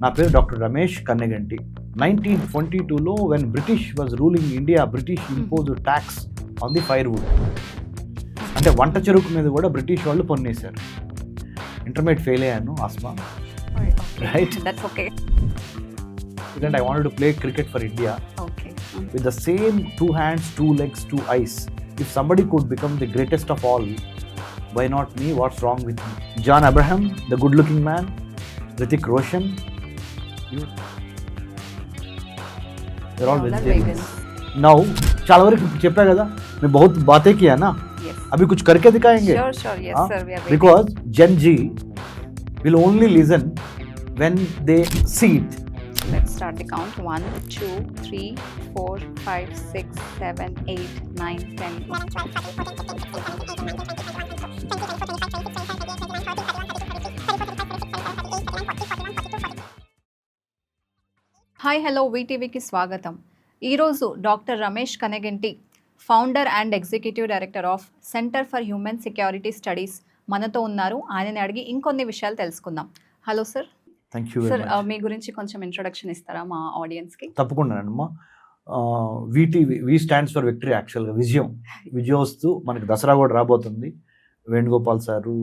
నా పేరు doctor Ramesh Kanneganti nineteen twenty టూలో when British was ruling India British impose tax on the firewood అంటే వంట చెరుకు మీద కూడా బ్రిటిష్ వాళ్ళు పన్నేశారు ఇంటర్మీడియట్ ఫెయిల్ అయ్యాను ఆస్మా ఓకే ఎందుకంటే I want to play cricket for India okay with the same two hands, two legs, two eyes. If somebody could become the greatest of all, why not me? What's wrong with me? John Abraham, the good looking man, They're all vegetarians. Now, చాలా వరకు चेप्पा కదా मैं बहुत बातें किया ना अभी कुछ करके दिखाएँगे sure, sure, yes, sir, because Gen Z will only listen when they see it. Let's start the count. 1, 2, 3, 4, 5, 6, 7, 8, 9, 10. Hi hello వీటీవీకి స్వాగతం. ఈరోజు doctor Ramesh Kanaganti founder and executive director of centre for human security studies మనతో ఉన్నారు. ఆయనని అడిగి ఇంకొన్ని విషయాలు తెలుసుకుందాం. Hello sir. You very sir. మీ గురించి కొంచెం ఇంట్రొడక్షన్ ఇస్తారా మా ఆడియన్స్కి తప్పకుండానమ్మా VTV V stands for victory యాక్చువల్గా విజయం విజయం. వస్తూ మనకి దసరా కూడా రాబోతుంది. వేణుగోపాల్ సారు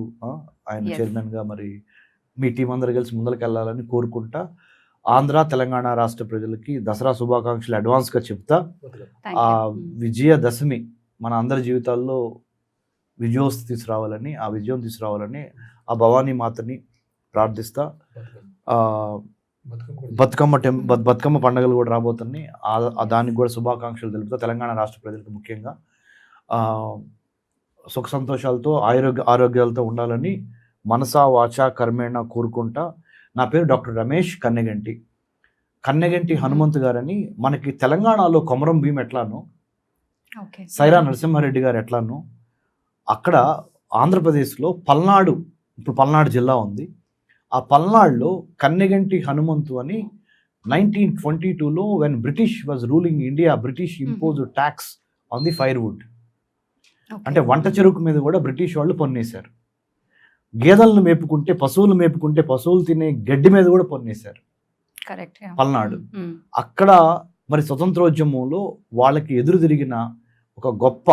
ఆయన. చైర్మన్గా మరి మీ టీం అందరు కలిసి ముందరికి వెళ్ళాలని కోరుకుంటా. ఆంధ్ర తెలంగాణ రాష్ట్ర ప్రజలకి దసరా శుభాకాంక్షలు అడ్వాన్స్గా చెప్తా. ఆ విజయదశమి మన అందరి జీవితాల్లో విజయోస్తు తీసుకురావాలని ఆ విజయం తీసుకురావాలని ఆ భవానీ మాతని ప్రార్థిస్తా. ఆ, బతుకమ్మ టెం బత్- బతుకమ్మ పండుగలు కూడా రాబోతున్నాయి. దానికి కూడా శుభాకాంక్షలు తెలుపుతా. తెలంగాణ రాష్ట్ర ప్రజలకు ముఖ్యంగా. ఆ, సుఖ సంతోషాలతో ఆరోగ్య ఆరోగ్యాలతో ఉండాలని మనసా వాచ కర్మేణ కోరుకుంటా. నా పేరు డాక్టర్ రమేష్ కన్నెగంటి. కన్నెగంటి హనుమంతు గారని మనకి తెలంగాణలో కొమరం భీం ఎట్లానో సైరా నరసింహారెడ్డి గారు ఎట్లానో అక్కడ ఆంధ్రప్రదేశ్లో పల్నాడు ఇప్పుడు పల్నాడు జిల్లా ఉంది. ఆ పల్నాడులో కన్నెగంటి హనుమంతు అని నైన్టీన్ ట్వంటీ టూలో when British was ruling India British impose tax on the firewood అంటే వంట చెరుకు మీద కూడా బ్రిటిష్ వాళ్ళు పన్నేశారు. గేదెలను మేపుకుంటే పశువులు మేపుకుంటే పశువులు తినే గడ్డి మీద కూడా పన్నేశారు కరెక్ట్. పల్నాడు. అక్కడ మరి స్వతంత్రోద్యమంలో వాళ్ళకి ఎదురు తిరిగిన ఒక గొప్ప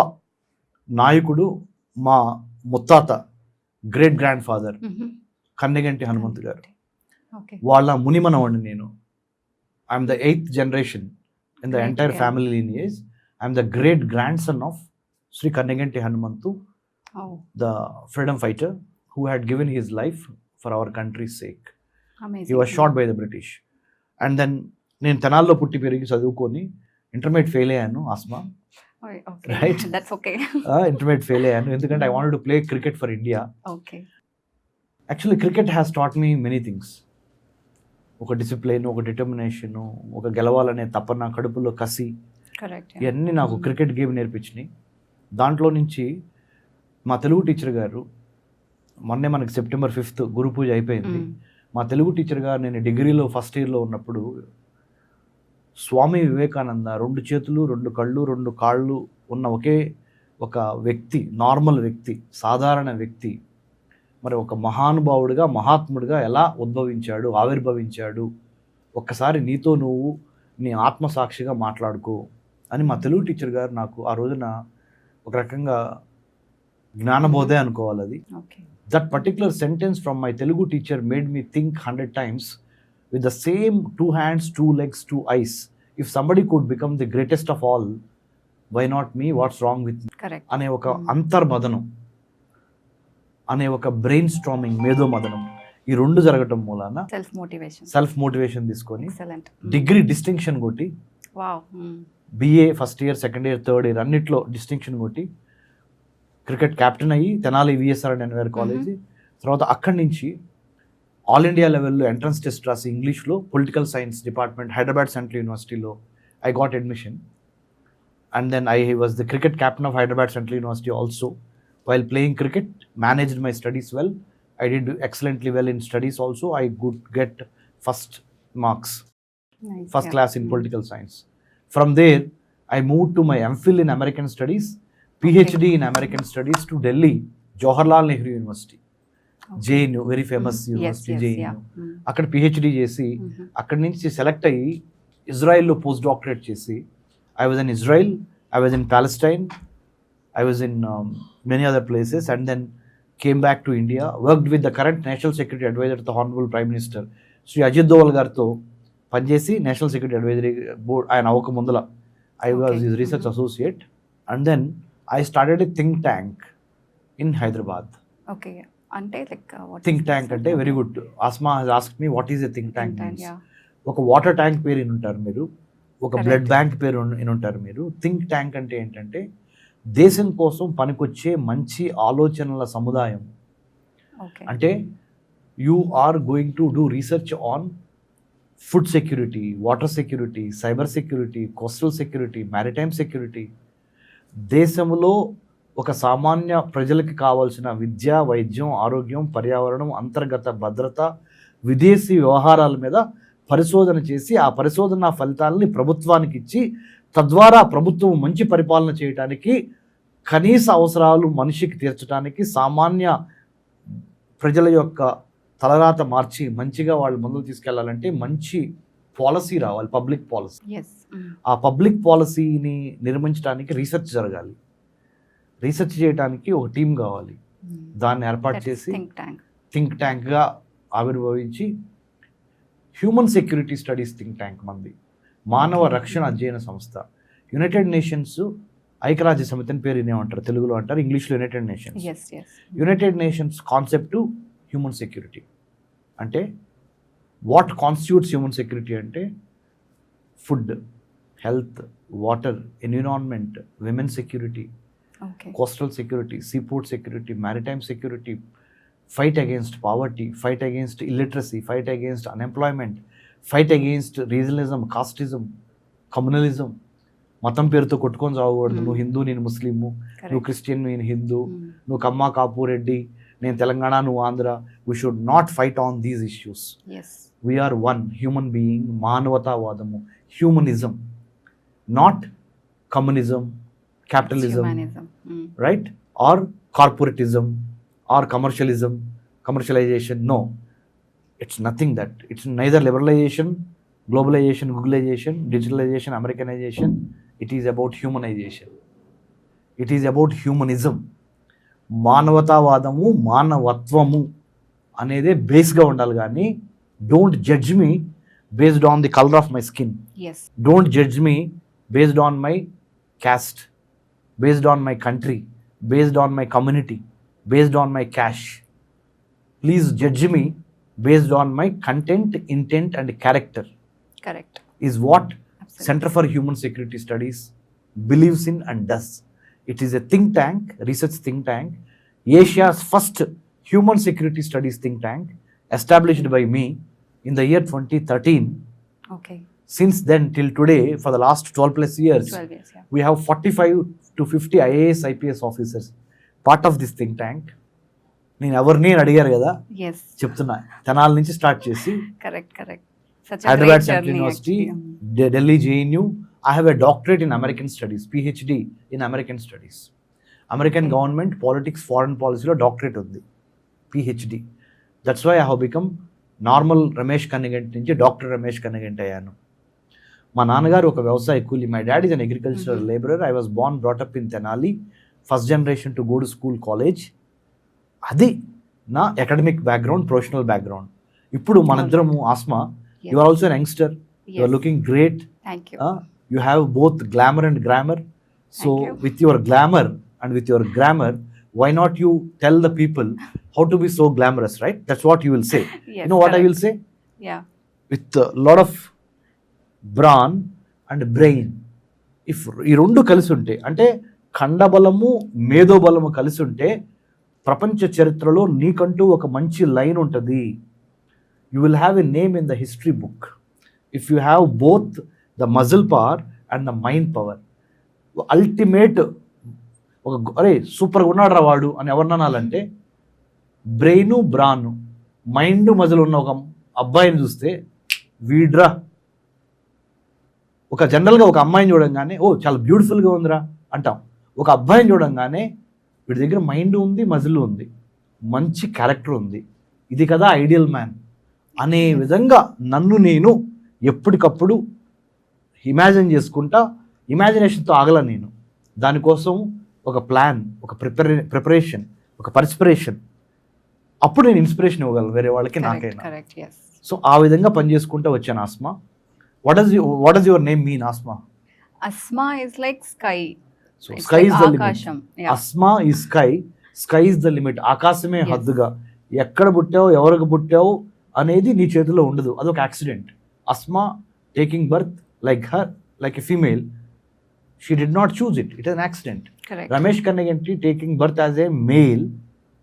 నాయకుడు మా ముత్తాత great grand father Kanneganti Hanumanthu గారు. వాళ్ళ మునిమనవాడిని నేను. I'm the eighth generation in the entire. Family lineage I'm the great grandson of Shri Kanneganti Hanumanthu the freedom fighter who had given his life for our country's sake he was shot by the British and then నేను తెనాల్లో పుట్టి పెరిగి చదువుకొని intermediate fail అయ్యాను Asma. That's okay intermediate fail అయ్యాను. ఎందుకంటే I want to play cricket for India okay actually cricket has taught me many things ఒక discipline ఒక డిటర్మినేషన్ ఒక గెలవాలనే తపన కడుపులో కసి ఇవన్నీ నాకు క్రికెట్ గేమ్ నేర్పించినాయి. దాంట్లో నుంచి మా తెలుగు టీచర్ గారు మొన్నే మనకి సెప్టెంబర్ ఫిఫ్త్ గురు పూజ అయిపోయింది. మా తెలుగు టీచర్ గారు నేను డిగ్రీలో ఫస్ట్ ఇయర్లో ఉన్నప్పుడు స్వామి వివేకానంద రెండు చేతులు రెండు కళ్ళు రెండు కాళ్ళు ఉన్న ఒకే ఒక వ్యక్తి నార్మల్ వ్యక్తి సాధారణ వ్యక్తి మరి ఒక మహానుభావుడిగా మహాత్ముడిగా ఎలా ఉద్భవించాడు ఆవిర్భవించాడు ఒక్కసారి నీతో నువ్వు నీ ఆత్మసాక్షిగా మాట్లాడుకో అని మా తెలుగు టీచర్ గారు నాకు ఆ రోజున ఒక రకంగా జ్ఞానబోధే అనుకోవాలి అది. That particular sentence from my Telugu teacher made me think hundred times with the same two hands two legs two eyes if somebody could become the greatest of all why not me what's wrong with అనే ఒక అంతర్మదనం అనే ఒక brain storming మేధో మదనం ఈ రెండు జరగటం మూలాన సెల్ఫ్ మోటివేషన్ సెల్ఫ్ మోటివేషన్ తీసుకొని డిగ్రీ డిస్టింక్షన్ కొట్టి BA first year second year third year అన్నిట్లో డిస్టింక్షన్ కొట్టి క్రికెట్ కెప్టెన్ అయ్యి Tenali VSR and NYR college. తర్వాత అక్కడి నుంచి ఆల్ ఇండియా లెవెల్లో ఎంట్రన్స్ టెస్ట్ రాసి ఇంగ్లీష్లో political science department Hyderabad central యూనివర్సిటీలో I got admission. And then I was the cricket captain of Hyderabad central university also. While playing cricket managed my studies well I did excellently well in studies also I good get first marks first class in political science. From there, I moved to my MPhil in American Studies, PhD in American Studies to Delhi, Jawaharlal Nehru University. JNU very famous university JNU. అక్కడ PhD చేసి Mhm. అక్కడి నుంచి select అయ్యి ఇజ్రాయెల్లో post doctorate చేసి I was in Israel I was in Palestine I was in many other places and then came back to India worked with the current national security advisor the honourable prime minister Shri Ajit Doval గారితో పనిచేసి national security advisory board ఆయన అవ్వక ముందల I was. His research. Associate and then I started think tank in Hyderabad okay అంటే like think tank అంటే very good Asma ask me what is a think tank ఒక water tank పేరు ఉంటారు మీరు ఒక. బ్లడ్ బ్యాంక్ పేరు ఉంటారు మీరు. థింక్ ట్యాంక్ అంటే ఏంటంటే దేశం కోసం పనికొచ్చే మంచి ఆలోచనల సముదాయం. అంటే you are going to do research on food security water security cyber security coastal security maritime security దేశంలో ఒక సామాన్య ప్రజలకి కావాల్సిన విద్య వైద్యం ఆరోగ్యం పర్యావరణం అంతర్గత భద్రత విదేశీ వ్యవహారాల మీద పరిశోధన చేసి ఆ పరిశోధన ఫలితాలని ప్రభుత్వానికి ఇచ్చి తద్వారా ప్రభుత్వం మంచి పరిపాలన చేయడానికి కనీస అవసరాలు మనిషికి తీర్చడానికి సామాన్య ప్రజల యొక్క తలరాత మార్చి మంచిగా వాళ్ళు ముందుకు తీసుకెళ్ళాలంటే మంచి పాలసీ రావాలి పబ్లిక్ పాలసీ. ఎస్ ఆ పబ్లిక్ పాలసీని నిర్మించడానికి రీసెర్చ్ జరగాలి. రీసెర్చ్ చేయడానికి ఒక టీం కావాలి. దాన్ని ఏర్పాటు చేసి థింక్ ట్యాంక్ థింక్ ట్యాంక్గా ఆవిర్భవించి human security studies think tank మంది. మానవ రక్షణ అధ్యయన సంస్థ. యునైటెడ్ నేషన్స్ ఐక్యరాజ్య సమితి అని పేరు ఏమంటారు తెలుగులో అంటారు ఇంగ్లీష్లో united nations united nations concept human security అంటే వాట్ కాన్స్టిట్యూట్స్ హ్యూమన్ సెక్యూరిటీ అంటే food health water environment women security coastal security seaport security maritime security fight against poverty fight against illiteracy fight against unemployment fight against regionalism casteism communalism మతం పేరుతో కొట్టుకొని చావకూడదు. నువ్వు హిందూ నేను Muslim నువ్వు Christian నేను హిందూ. నువ్వు కమ్మ కాపు రెడ్డి నేను తెలంగాణ నువ్వు Andhra we should not fight on these issues we are one human being మానవతావాదము humanism not communism capitalism humanism right or corporatism or commercialism commercialization no it's nothing that it's neither liberalization globalization googleization digitalization americanization it is about humanization it is about humanism మానవతావాదము మానవత్వము అనేది బేస్గా ఉండాలి కానీ don't judge me based on the colour of my skin don't judge me based on my caste based on my country based on my community based on my cash please judge me based on my content intent and character correct is what centre for human security studies believes in and does it is a think tank research think tank Asia's first human security studies think tank established by me in the year twenty thirteen since then till today for the last twelve plus years we have forty five to fifty IAS IPS officers part of this think tank నేను ఎవరిని అడిగారు కదా? చెప్తున్నా. తెనాల నుంచి start చేసి correct correct Hyderabad university Delhi JNU I have a doctorate in American studies PhD in American studies American. Government politics foreign పాలసీలో doctorate ఉంది PhD that's why I have become normal Ramesh Kannaganti నుంచి doctor Ramesh Kannaganti అయ్యాను. మా నాన్నగారు ఒక వ్యవసాయ కూలి my daddy is an agricultural. Labourer I was born brought up in Tenali first generation to go to school college అది నా అకాడమిక్ బ్యాక్గ్రౌండ్ ప్రొఫెషనల్ బ్యాక్గ్రౌండ్ ఇప్పుడు మనిద్దరము Asma. You are also youngster you are looking great you have both glamour and grammar so with your glamour and with your grammar why not you tell the people how to be so glamorous right that's what you will say no what I will say with lot of brawn and brain if ఈ రెండు కలిసి ఉంటే అంటే ఖండబలము మేధోబలము కలిసి ఉంటే ప్రపంచ చరిత్రలో నీకంటూ ఒక మంచి లైన్ ఉంటుంది. You will have a name in the history book if you have both the muscle power and the mind power. Ultimate ఒక అరే సూపర్గా ఉన్నాడు రా వాడు అని ఎవరిని అనాలంటే బ్రెయిన్ బ్రాన్ మైండ్ మజిల్ ఉన్న ఒక అబ్బాయిని చూస్తే వీడ్రా. ఒక జనరల్గా ఒక అమ్మాయిని చూడంగానే ఓ చాలా బ్యూటిఫుల్గా ఉందిరా అంటాం. ఒక అబ్బాయిని చూడంగానే వీడి దగ్గర మైండ్ ఉంది మజిల్ ఉంది మంచి క్యారెక్టర్ ఉంది. ఇది కదా ఐడియల్ మ్యాన్. అనే విధంగా నన్ను నేను ఎప్పటికప్పుడు ఇమాజిన్ చేసుకుంటా ఇమాజినేషన్తో ఆగల నేను. దానికోసం ఒక ప్లాన్ ఒక ప్రిపరే ప్రిపరేషన్ ఒక పర్స్పిరేషన్. అప్పుడు నేను ఇన్స్పిరేషన్ ఇవ్వగలను వేరే వాళ్ళకి నాకైనా. సో ఆ విధంగా పనిచేసుకుంటూ వచ్చాను Asma. What is what is your name mean Asma? Asma is like sky so sky is the limit. Asma ఈ sky sky is the limit ఆకాశమే. హద్దుగా. ఎక్కడ పుట్టావు ఎవరికి పుట్టావు అనేది నీ చేతిలో ఉండదు. అదొక accident Asma taking birth like her, like a female, she did not choose it. It is an accident. Correct. Ramesh Kannaganti taking birth as a male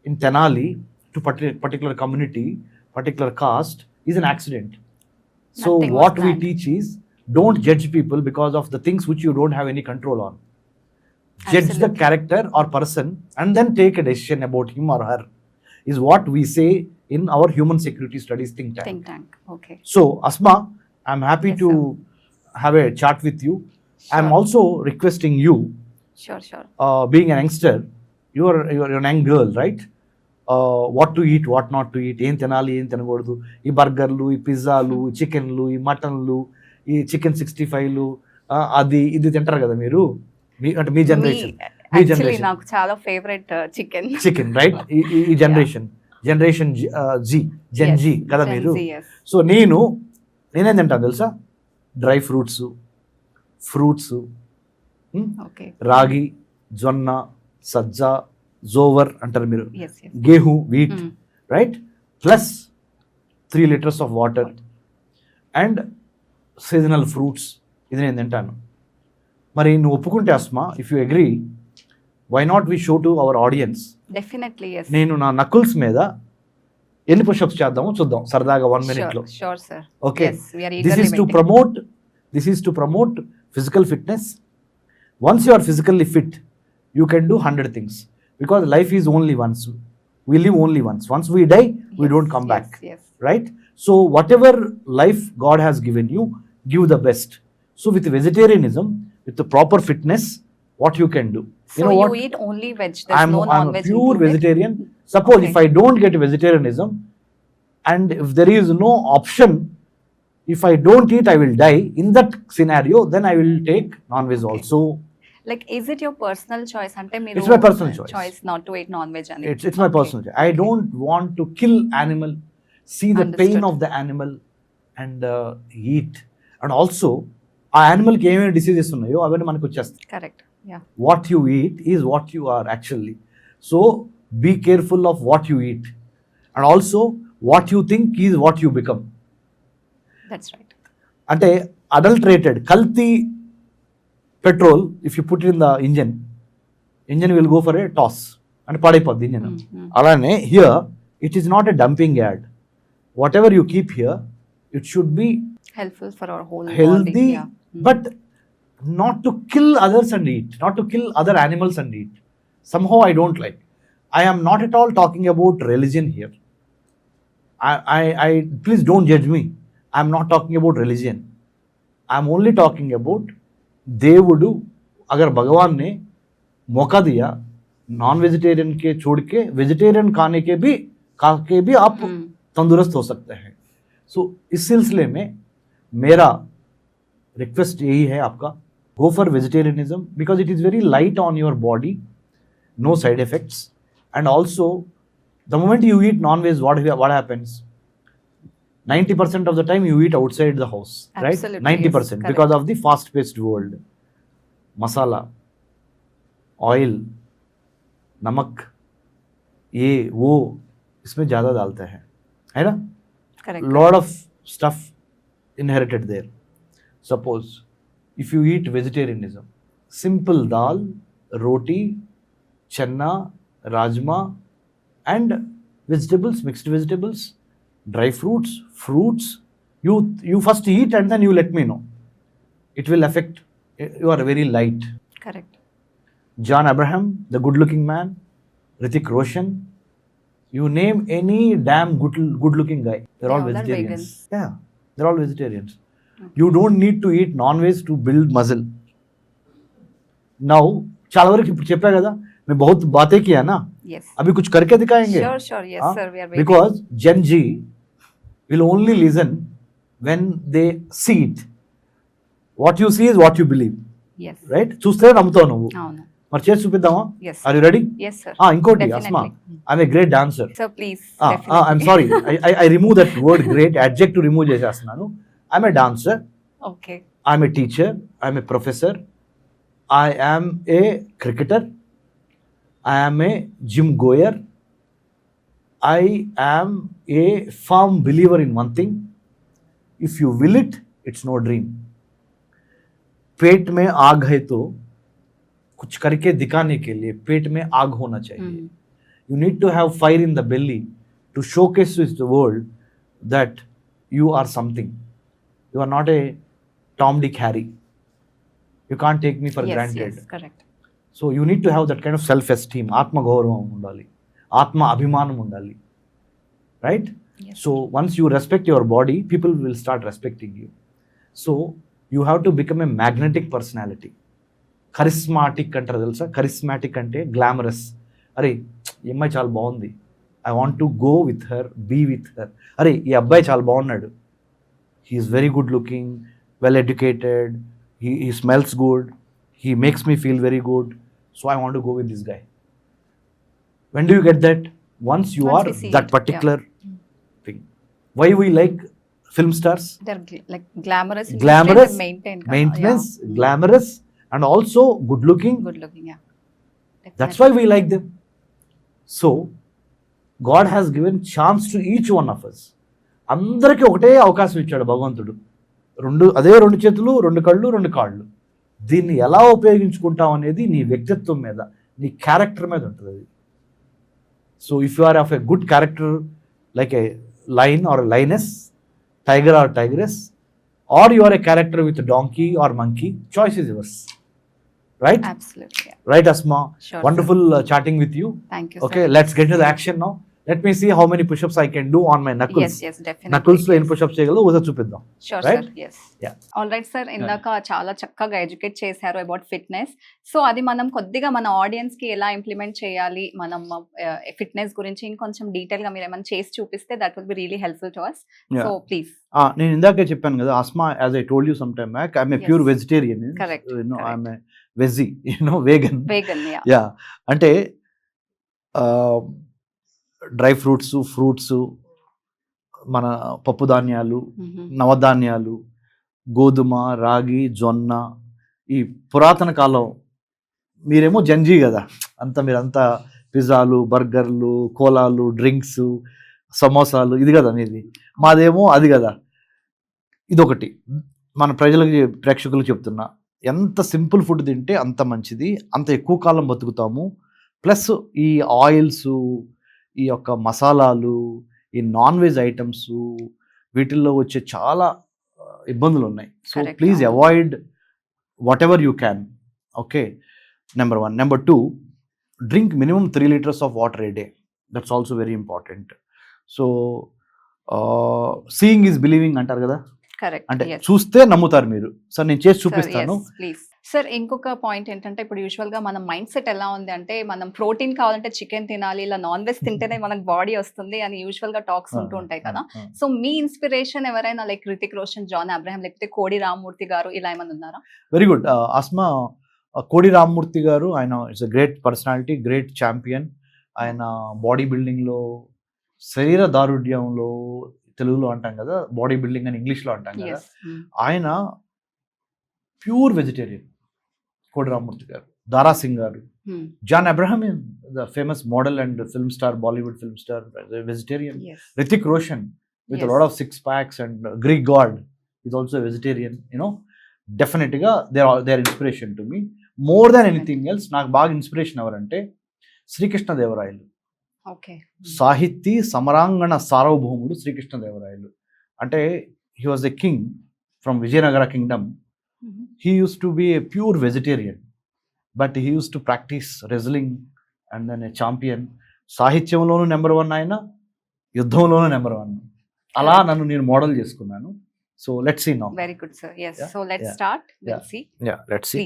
in Tenali to particular community, particular caste is an accident. So Nothing So what we teach is don't judge people because of the things which you don't have any control on. Judge the character or person and then take a decision about him or her is what we say in our human security studies think tank. Think tank. Okay. So Asma, I'm happy Yes, to have a chat with you. I'm also requesting you sure sure uh, being an youngster you're you're a young girl right? Uh, what to eat what not to eat ఏం తినాలి ఏం తినకూడదు. ఈ బర్గర్లు ఈ పిజ్జాలు ఈ చికెన్లు ఈ మటన్లు ఈ చికెన్ సిక్స్టీ ఫైవ్లు అది ఇది తింటారు కదా మీరు? మీ అంటే మీ జనరేషన్ మీ యాక్చువల్లీ generation. నాకు చాలా ఫేవరెట్ చికెన్ చికెన్ రైట్ ఈ generation generation Z gen Z కదా మీరు? సో నేను నేనేం తింటాను తెలుసా? డ్రై ఫ్రూట్స్ ఫ్రూట్స్ రాగి జొన్న సజ్జ జోవర్ అంటారు మీరు. గేహు wheat. Right plus three litres of water and seasonal fruits ఇది నేను తింటాను. మరి నువ్వు ఒప్పుకుంటే Asma if you agree why not we show to our audience definitely నేను నా నకుల్స్ మీద ఎన్ని పుషప్స్ చేద్దామో చూద్దాం సరదాగా వన్ మినిట్లో sure sir okay yes we are this is to promote this is to promote physical fitness once you are physically fit you can do hundred things because life is only once we live only once once we die we don't come back yes right? So, whatever life God has given you, give the best. So, with vegetarianism, with the proper fitness, what you can do. So You know you what? Eat only veg there I'm, no I'm a veg pure vegetarian. Suppose if Okay. I don't get vegetarianism, and if there is no option, if I don't eat, I will die. In that scenario, then I will take non-veg also. Like is it your personal choice అంటే మీరు It's my personal choice. Not to eat non veg అని It's, it's my Okay. personal choice. I don't want to kill animal, see the pain Understood. of the animal and uh, eat. And also, ఆ యానిమల్కి ఏమేమి diseases ఉన్నాయో అవన్నీ మనకు వచ్చేస్తాయి yeah what you eat is what you are actually so be careful of what you eat and also what you think is what you become అంటే adulterated కల్తీ petrol if you put in the engine engine will go for a toss అంటే పాడైపోద్ది engine. అలానే here it is not a dumping yard whatever you keep here it should be helpful for our whole healthy but not to kill others and eat, not to kill other animals and eat. Somehow I don't like. I am not at all talking about religion here. I, I, I please don't judge me. I am not talking about religion. I am only talking about देवुडु अगर भगवान ने मौका दिया non vegetarian के छोड़ के vegetarian खाने के भी खा के भी आप तंदुरुस्त हो सकते हैं सो so, इस सिलसिले में मेरा रिक्वेस्ट यही है आपका go for vegetarianism because it is very light on your body, no side effects, and also the moment you eat non-veg, what what happens? 90% of the time you eat outside the house, Absolutely, right? 90% because of the fast-paced world. Masala, oil, namak, ye wo, isme jada ज़्यादा hai, hai na? Correct. Lot of stuff inherited there. Suppose if you eat vegetarianism, simple dal, roti, channa, rajma, and vegetables, mixed vegetables, dry fruits, fruits. You, you first eat and then you let me know. It will affect, you are very light. Correct. John Abraham, the good looking man, Ritik Roshan, you name any damn good, good looking guy, they're yeah, all vegetarians. They're yeah, they're all vegetarians. You don't need to eat non-veg to build muscle. Now, చాలా వరకు ఇప్పుడు చెప్పా కదా मैं बहुत बातें किया ना yes अभी कुछ करके दिखाएंगे sure sure yes Huh? sir we are waiting because Gen Z will only listen when they see it. What you see is what you believe, yes right? చూస్తే నమ్ముతావు నువ్వు అవును మరి చేసి చూపిద్దామా yes are you ready yes sir ఇంకోటి Asma definitely I'm a great dancer sir please I'm sorry I remove that word great adjective remove చేసేస్తున్నాను I'm a dancer. Okay. I'm a teacher. I'm a professor. I am a cricketer. I am a gym goer. I am a firm believer in one thing. If you will it, it's no dream. पेट में आग है तो कुछ करके दिखाने के लिए पेट में आग होना चाहिए you need to have fire in the belly to showcase with the world that you are something you are not a tom dick harry. You can't take me for yes granted. yes correct. So you need to have that kind of self esteem ఆత్మగౌరవం ఉండాలి ఆత్మ అభిమానం ఉండాలి right so once you respect your body people will start respecting you so you have to become a magnetic personality charismatic అంటారు తెలుసా? Charismatic అంటే glamorous అరే ఈ అమ్మాయి చాలా బాగుంది. I want to go with her be with her అరే ఈ అబ్బాయి చాలా బాగున్నాడు. He is very good looking, well educated. He, he smells good. He makes me feel very good. So I want to go with this guy. When do you get that? Once you Once are that it, yeah. particular thing. Why we like film stars? They're gl- like glamorous, Glamorous, Maintenance, glamorous, and also good-looking. good looking, yeah. That's why we like them. So, God has given chance to each one of us. అందరికీ ఒకటే అవకాశం ఇచ్చాడు భగవంతుడు. రెండు అదే రెండు చేతులు రెండు కళ్ళు రెండు కాళ్ళు. దీన్ని ఎలా ఉపయోగించుకుంటాం అనేది నీ వ్యక్తిత్వం మీద నీ క్యారెక్టర్ మీద ఉంటుంది అది. So if you are of a good character like a lion or lioness tiger or tigress or you are a character with donkey or monkey choice is yours right. Right Asma wonderful chatting with you okay. Let's get to the action now let me see how many pushups I can do on my knuckles yes definitely. నకుల్స్లో ఎన్ని. Pushups చేయగలవు? ఒకసారి చూపిద్దాం. All right sir ఇందాక చాలా చక్కగా educate చేశారు about fitness so అది మనం కొద్దిగా మన ఆడియన్స్కి ఎలా ఇంప్లిమెంట్ చేయాలి? మనం ఫిట్నెస్ గురించి ఇంకొంచెం డీటెయిల్గా మీరు ఏమైనా చేసి చూపిస్తే that will be really helpful to us. So please నేను ఇందాకే చెప్పాను కదా Asma as I told you some time back I'm a pure. Vegetarian you know. I'm veggie you know vegan vegan yeah yeah అంటే dry fruits fruits మన పప్పు ధాన్యాలు నవధాన్యాలు గోధుమ రాగి జొన్న ఈ పురాతన కాలం మీరేమో జంజీ కదా. అంత మీరంతా పిజ్జాలు బర్గర్లు కోలాలు డ్రింక్స్ సమోసాలు ఇది కదా మీది. మాదేమో అది కదా. ఇదొకటి. మన ప్రజలకు ప్రేక్షకులకు చెప్తున్నా. ఎంత సింపుల్ ఫుడ్ తింటే అంత మంచిది. అంత ఎక్కువ కాలం బతుకుతాము. ప్లస్ ఈ ఆయిల్స్ ఈ యొక్క మసాలాలు ఈ నాన్ వెజ్ ఐటమ్స్ వీటిల్లో వచ్చే చాలా ఇబ్బందులు ఉన్నాయి so please. Avoid whatever you can. Okay? Number one. Number two drink minimum three litres of water a day. That's also very important. So seeing is believing అంటారు కదా? కరెక్ట్ అంటే చూస్తే నమ్ముతారు మీరు. సార్ నేను చేసి చూపిస్తాను. ప్లీజ్ సార్ ఇంకొక పాయింట్ ఏంటంటే ఇప్పుడు యూజువల్గా మన మైండ్ సెట్ ఎలా ఉంది అంటే మనం ప్రోటీన్ కావాలంటే చికెన్ తినాలి ఇలా నాన్ వెజ్ తింటేనే మనకు బాడీ వస్తుంది అని యూజువల్గా టాక్స్ ఉంటూ ఉంటాయి కదా. సో మీ ఇన్స్పిరేషన్ ఎవరైనా లైక్ రితిక్ రోషన్ జాన్ అబ్రహం లేకపోతే కోడి రామ్మూర్తి గారు ఇలా ఏమైనా ఉన్నారా? వెరీ గుడ్ uh, కోడి రామ్మూర్తి గారు ఆయన it's great personality great champion ఆయన బాడీ బిల్డింగ్లో శరీర దారుఢ్యంలో తెలుగులో అంటాం కదా బాడీ బిల్డింగ్ అని ఇంగ్లీష్లో అంటాం కదా ఆయన ప్యూర్ వెజిటేరియన్ కోడి Rammurthy garu Dara Singh garu. John Abraham the famous model and film star Bollywood film star vegetarian. Hrithik Roshan packs and uh, Greek god is also a vegetarian. You know, definitely they're all they're inspiration to me. More than anything else, నాకు బాగా inspiration ఎవరంటే శ్రీకృష్ణదేవరాయలు. సాహితీ సమరాంగణ సార్వభౌముడు శ్రీకృష్ణదేవరాయలు. అంటే he was a king from Vijayanagara kingdom he used to be a pure vegetarian but he used to practise wrestling and then a champion సాహిత్యంలోనూ number one ఆయన యుద్ధంలోనూ number one అలా నన్ను నేను మోడల్ చేసుకున్నాను. So let see now very good sir Yeah, so let's start will yeah. See yeah let see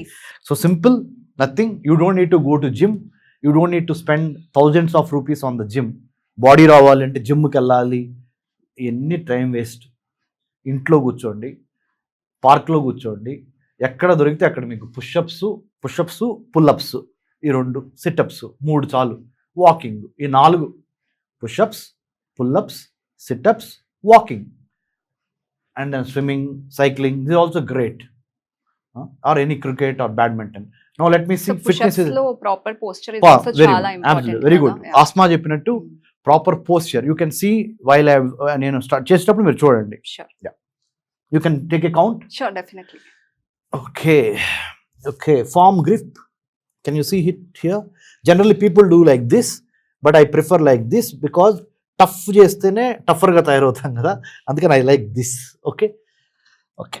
so simple nothing you don't need to go to gym you don't need to spend thousands of rupees on the gym. Body రావాలంటే జిమ్కి వెళ్ళాలి ఇవన్నీ time waste. ఇంట్లో కూర్చోండి. పార్క్లో కూర్చోండి. ఎక్కడ దొరికితే అక్కడ మీకు పుషప్స్ పుషప్స్ పుల్అప్స్. ఈ రెండు సిటప్స్. మూడు చాలు. వాకింగ్. ఈ నాలుగు. Pushups pullups situps walking. And swimming cycling. This also great. Or any cricket or badminton. No let me so ఫిట్నెస్లో proper posture is also చాలా ఇంపార్టెంట్ వెరీ గుడ్ ఆస్మా చెప్పినట్టు proper posture you can see while నేను start చేసేటప్పుడు మీరు చూడండి. Sure you can take a count sure definitely okay okay form grip can you see hit here generally people do like this but I prefer like this because tough చేస్తేనే టఫర్గా తయారవుతాం కదా. అందుకని I like this okay okay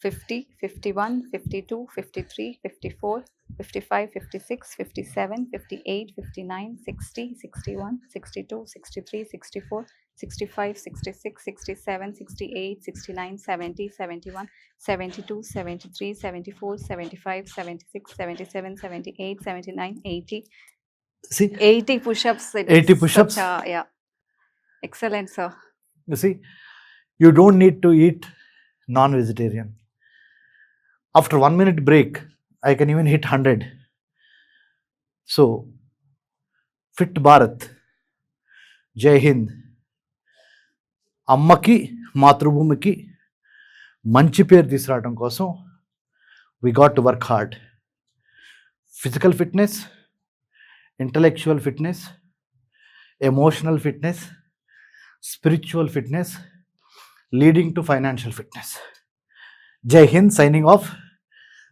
50, 51, 52, 53, 54, 55, 56, 57, 58, 59, 60, 61, 62, 63, 64, 65, 66, 67, 68, 69, 70, 71, 72, 73, 74, 75, 76, 77, 78, 79, 80. See, 80 push-ups. 80 push-ups? a- yeah. Excellent, sir. you see, you don't need to eat non-vegetarian. After one minute break, I can even hit 100. So, Fit Bharat, జై హింద్ అమ్మకి మాతృభూమికి మంచి పేరు తీసుకురావడం కోసం we got to work hard physical fitness intellectual fitness emotional fitness spiritual fitness leading to financial fitness జై Hind signing off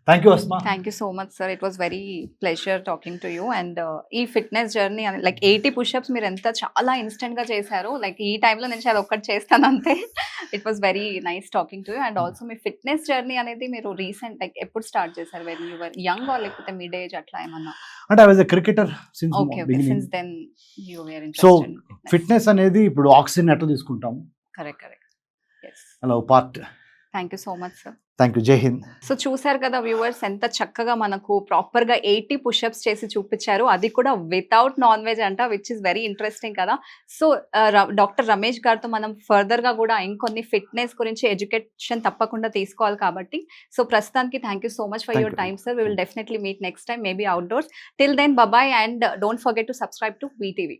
thank you Asma you so much, sir. It was very pleasure talking to you. And uh, ఈ fitness journey like eighty pushups మీరు ఎంత చాలా ఇన్స్టెంట్గా చేశారు like ఈ టైంలో నేను అది ఒక్కటి చేస్తాను అంతే. It was very nice talking to you and also me fitness journey అనేది మీరు రీసెంట్ లైక్ ఎప్పుడు స్టార్ట్ చేశారు? వెన్ యూవర్ యంగ్ ఆర్ లేకపోతే మిడ్ ఏజ్ అట్లా ఏమన్నా? అంటే I was a cricketer since okay since then you were interested fitness అనేది ఇప్పుడు ఆక్సిజన్ ఎట్లా తీసుకుంటాము కరెక్ట్ కరెక్ట్ అలా part thank you so much sir thank you జై హింద్ సో చూసారు కదా వ్యూవర్స్ ఎంత చక్కగా మనకు ప్రాపర్గా ఎయిటీ పుషప్స్ చేసి చూపించారు. అది కూడా వితౌట్ నాన్ వెజ్ అంట విచ్ ఇస్ వెరీ ఇంట్రెస్టింగ్ కదా. సో డాక్టర్ రమేష్ గారితో మనం ఫర్దర్గా కూడా ఇంకొన్ని ఫిట్నెస్ గురించి ఎడ్యుకేషన్ తప్పకుండా తీసుకోవాలి కాబట్టి. సో ప్రస్తుతానికి thank you so much for your. Time sir we will definitely meet next time maybe outdoors till then bye bye and don't forget to subscribe to VTV